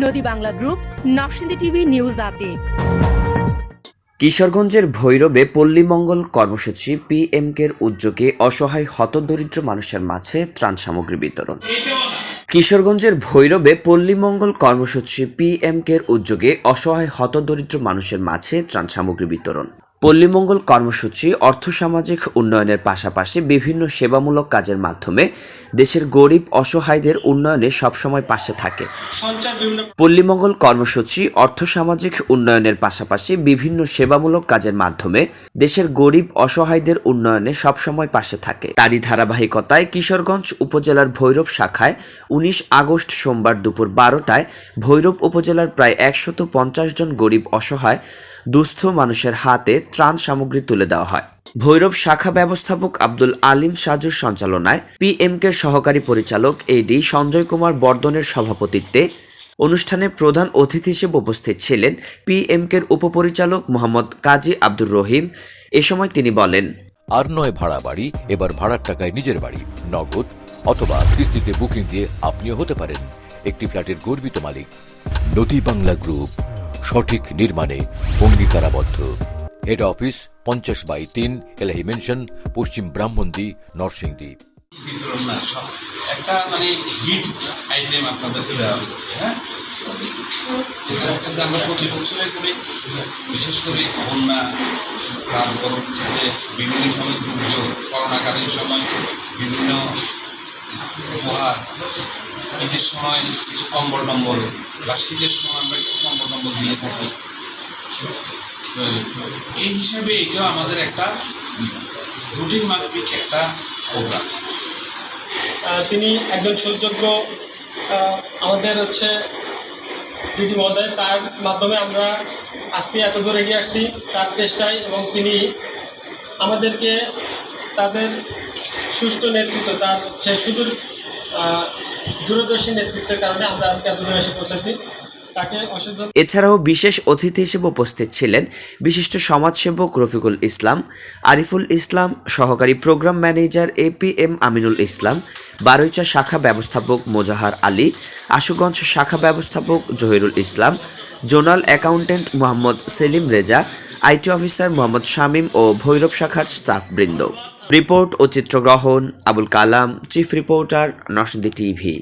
নদী Bangla group, Narsingdi TV news update. কিশোরগঞ্জের ভৈরবে পল্লীমঙ্গল কর্মসূচি পিএমকের উদ্যোগে অসহায় হতদরিদ্র মানুষের মাঝে ত্রাণ সামগ্রী বিতরণ। কিশোরগঞ্জের ভৈরবে পল্লীমঙ্গল কর্মসূচি পিএমকের উদ্যোগে অসহায় হতদরিদ্র মানুষের মাঝে ত্রাণ সামগ্রী বিতরণ। পল্লীমঙ্গল কর্মসূচি অর্থসামাজিক উন্নয়নের পাশাপাশি বিভিন্ন সেবামূলক কাজের মাধ্যমে দেশের গরিব অসহায়দের উন্নয়নে সবসময় পাশে থাকে। পল্লীমঙ্গল কর্মসূচি অর্থসামাজিক উন্নয়নের পাশাপাশি বিভিন্ন সেবামূলক কাজের মাধ্যমে দেশের গরিব অসহায়দের উন্নয়নে সবসময় পাশে থাকে। তারই ধারাবাহিকতায় কিশোরগঞ্জ উপজেলার ভৈরব শাখায় উনিশ আগস্ট সোমবার দুপুর বারোটায় ভৈরব উপজেলার প্রায় একশত পঞ্চাশ জন গরিব অসহায় দুস্থ মানুষের হাতে ত্রাণ সামগ্রী তুলে দেওয়া হয়। ভৈরব শাখা ব্যবস্থাপক আব্দুল আলিম সাজুর সঞ্চালনায় পিএমকে সহকারী পরিচালক এডি সঞ্জয় কুমার বর্ধনের সভাপতিত্বে অনুষ্ঠানে প্রধান অতিথি হিসেবে উপস্থিত ছিলেন পিএমকের উপপরিচালক মোহাম্মদ কাজী আব্দুর রহিম। এ সময় তিনি বলেন, আর নয় ভাড়া বাড়ি, এবার ভাড়ার টাকায় নিজের বাড়ি, নগদ অথবা কিস্তিতে বুকিং দিয়ে আপনিও হতে পারেন একটি ফ্ল্যাটের গর্বিত মালিক। নদী বাংলা গ্রুপ সঠিক নির্মাণে অঙ্গীকারাবদ্ধ। হেড অফিস পঞ্চাশ বাই তিন, এলাহি মেনশন পশ্চিম ব্রাহ্মণদী, নরসিংদী। একটা মানে গিফট আইটেম আপনাদেরকে দেওয়া হচ্ছে হ্যাঁ? এটা আমরা প্রতি বছরে করি, বিশেষ করে বন্যা তারপর হচ্ছে যে বিভিন্ন সময় দুর্যোগ, করোনাকালীন সময় বিভিন্ন উপহার, ঈদের সময় কিছু কম্বল টম্বল, বা শীতের সময় আমরা কিছু কম্বল টম্বল দিয়ে থাকি। এই হিসাবে এটাও আমাদের একটা রুটিন মাফিক একটা প্রোগ্রাম তিনি একজন সুযোগ্য আমাদের হচ্ছে ডিডি মহোদয়। তার মাধ্যমে আমরা আজকে এত দূর এগিয়ে আসছি, তার চেষ্টায় এবং তিনি আমাদেরকে তাদের সুষ্ঠু নেতৃত্ব, তার হচ্ছে সুদূর দূরদর্শী নেতৃত্বের কারণে আমরা আজকে এত দূরে এসে পৌঁছেছি। এছাড়াও বিশেষ অতিথি হিসেবে উপস্থিত ছিলেন বিশিষ্ট সমাজসেবক রফিকুল ইসলাম, আরিফুল ইসলাম, সহকারী programme manager A P M Aminul Islam Baraicha শাখা ব্যবস্থাপক মোজাহার আলী, আশুগঞ্জ শাখা ব্যবস্থাপক Zahirul Islam, zonal accountant Mohammad Selim Reza, IT officer Mohammad Shamim ও ভৈরব শাখার স্টাফবৃন্দ। রিপোর্ট ও চিত্রগ্রহণ Abul Kalam, chief reporter Narsingdi TV.